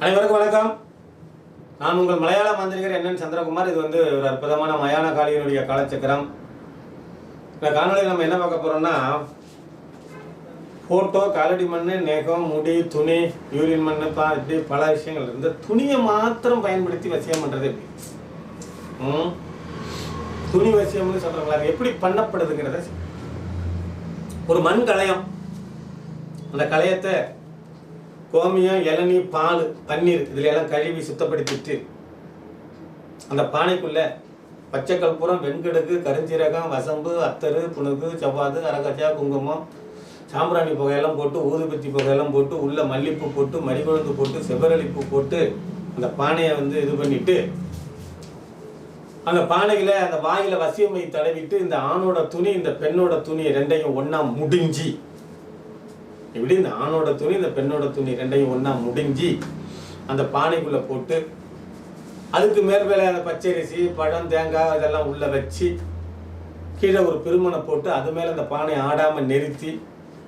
அனைவருக்கும் வணக்கம். நான் உங்கள் மலையாள மாந்திரிகர் என்னன் சந்திரகுமார். இது வந்து ஒரு அற்புதமான மயான காளியினுடைய காலச்சக்கரம். இந்த காணொலியில் நம்ம என்ன பார்க்க போறோம்னா ஃபோட்டோ காலடி மண் நேகம் முடி துணி யூரின் மண் பா இப்படி பல விஷயங்கள். இந்த துணியை மாத்திரம் பயன்படுத்தி வசியம் பண்ணுறது எப்படி? ம்? துணி வசியம்னு சொல்கிறாங்களா எப்படி பண்ணப்படுதுங்கிறத ஒரு மண் களையம் அந்த களையத்தை கோமியம் இளநீ பால் பன்னீர் இதில் எல்லாம் கழுவி சுத்தப்படுத்திட்டு அந்த பானைக்குள்ள பச்சை கற்பூரம் வெண்கடுக்கு கருஞ்சீரகம் வசம்பு அத்தரு புணுகு செவ்வாது அரகச்சா குங்குமம் சாம்பிராணி புகையெல்லாம் போட்டு ஊதுபத்தி புகையெல்லாம் போட்டு உள்ள மல்லிப்பூ போட்டு மறிகுழந்து போட்டு செவ்வரளிப்பூ போட்டு அந்த பானையை வந்து இது பண்ணிட்டு அந்த பானையில அந்த வாயில வசியமை தடவிட்டு இந்த ஆணோட துணி இந்த பெண்ணோட துணி ரெண்டையும் ஒன்றா முடிஞ்சு இப்படி இந்த ஆணோட துணி இந்த பெண்ணோட துணி ரெண்டையும் ஒன்றா முடிஞ்சு அந்த பானைக்குள்ள போட்டு அதுக்கு மேல் மேலே அந்த பச்சரிசி பழம் தேங்காய் இதெல்லாம் உள்ளே வச்சு கீழே ஒரு பெருமனை போட்டு அது மேலே அந்த பானையை ஆடாமல் நிறுத்தி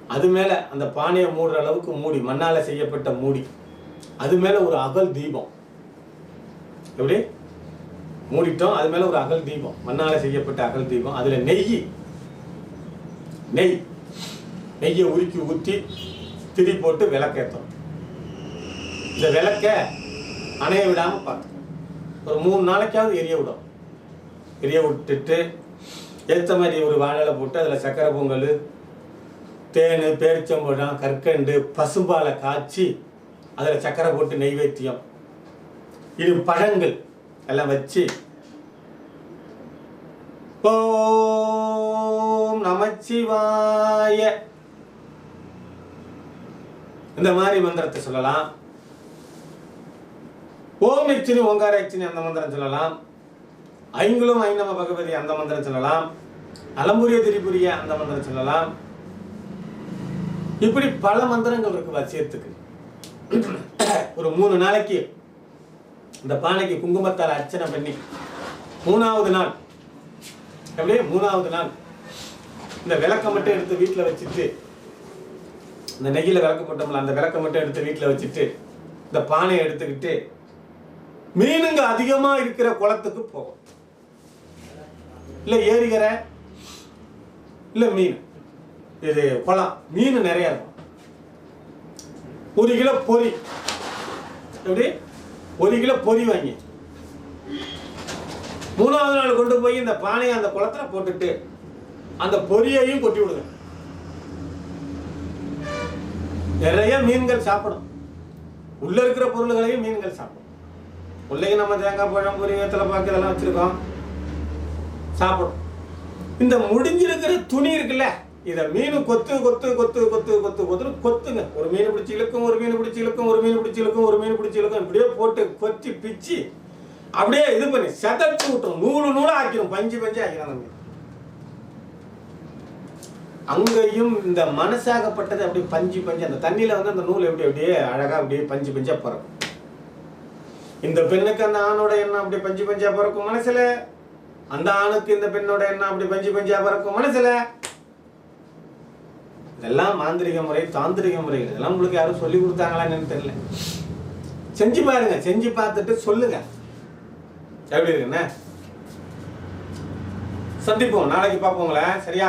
அது மேலே அந்த பானையை மூடுற அளவுக்கு மூடி மண்ணால் செய்யப்பட்ட மூடி. அது மேலே ஒரு அகல் தீபம். எப்படி? மூடிட்டோம் அது மேலே ஒரு அகல் தீபம். மண்ணால் செய்யப்பட்ட அகல் தீபம். அதில் நெய். நெய். நெய்யை உருக்கி ஊற்றி திரி போட்டு விளக்கேற்றோம் இந்த விளக்க அணைய விடாமல் பார்த்துக்கணும். ஒரு மூணு நாளைக்காவது எரிய விடும். எரிய விட்டுட்டு ஏற்ற மாதிரி ஒரு வாழலை போட்டு அதில் சக்கரை பொங்கல் தேன் பேரிச்சம்பழம் கற்கண்டு பசும்பாலை காய்ச்சி அதில் சக்கரை போட்டு நெய்வேத்தியம் இது பழங்கள் எல்லாம் வச்சு ஓம் நமச்சிவாய இந்த மாதிரி மந்திரத்தை சொல்லலாம். ஓம் எச்சினி ஓங்கார எச்சினி அந்த மந்திரம் சொல்லலாம். ஐங்குலும் ஐநம பகவதி அந்த மந்திரம் சொல்லலாம். அலம்புரிய திரிபுரிய அந்த மந்திரம் சொல்லலாம். இப்படி பல மந்திரங்கள் இருக்கு வசியத்துக்கு ஒரு மூணு நாளைக்கு இந்த பானைக்கு குங்குமத்தால் அர்ச்சனை பண்ணி மூணாவது நாள் அப்படியே மூணாவது நாள் இந்த விளக்கை மட்டும் எடுத்து வீட்டில் வச்சுட்டு இந்த நெய்யில் விளக்கு போட்டோம்ல அந்த விளக்கை மட்டும் எடுத்து வீட்டில் வச்சுட்டு இந்த பானையை எடுத்துக்கிட்டு மீனுங்க அதிகமா இருக்கிற குளத்துக்கு போகும் இல்ல ஏரிகரை இல்ல மீன். இது குளம் மீன் நிறைய இருக்கும். ஒரு கிலோ பொரி எப்படி? ஒரு கிலோ பொரி வாங்கி. மூணாவது நாள் கொண்டு போய் இந்த பானையை அந்த குளத்துல போட்டுட்டு அந்த பொரியையும் கொட்டி விடுங்க. நிறைய மீன்கள் சாப்பிடும். உள்ள இருக்கிற பொருள்களையும் மீன்கள் சாப்பிடும். உள்ளேயும் நம்ம தேங்காய் பழம் பொரி வேத்தலை பாக்கு இதெல்லாம் வச்சிருக்கோம். சாப்பிடும். இந்த முடிஞ்சிருக்கிற துணி இருக்குல்ல இதை மீன் கொத்து கொத்து கொத்து கொத்து கொத்து கொத்து கொத்துங்க. ஒரு மீன் பிடிச்சி இழுக்கும் ஒரு மீன் பிடிச்சி இழுக்கும் ஒரு மீன் பிடிச்சி இழுக்கும் ஒரு மீன் பிடிச்சி இழுக்கும். இப்படியே போட்டு கொத்தி பிச்சு அப்படியே இது பண்ணி செதச்சு விட்டுரும். நூலு நூலாக ஆக்கிடும் பஞ்சு பஞ்சு ஆக்கிடும் அந்த மீன். அங்கேயும் இந்த மனசாகப்பட்டது அப்படியே பஞ்சு பஞ்சு அந்த தண்ணியில் வந்து அந்த நூல் எப்படி அப்படியே அழகாக அப்படியே பஞ்சு பஞ்சா பிறக்கும். இந்த பெண்ணுக்கு அந்த ஆணோட எண்ணம் அப்படி பஞ்சு பஞ்சா பிறக்கும் மனசுல. அந்த ஆணுக்கு இந்த பெண்ணோட எண்ணம் அப்படி பஞ்சு பஞ்சா பிறக்கும் மனசுல. இதெல்லாம் மாந்திரிக முறை தாந்திரிக முறை. இதெல்லாம் உங்களுக்கு யாரும் சொல்லி கொடுத்தாங்களான்னு தெரியல. செஞ்சு பாருங்க செஞ்சு பார்த்துட்டு சொல்லுங்க. எப்படி இருக்குண்ணே சந்திப்போம். நாளைக்கு பார்ப்போங்களேன் சரியா?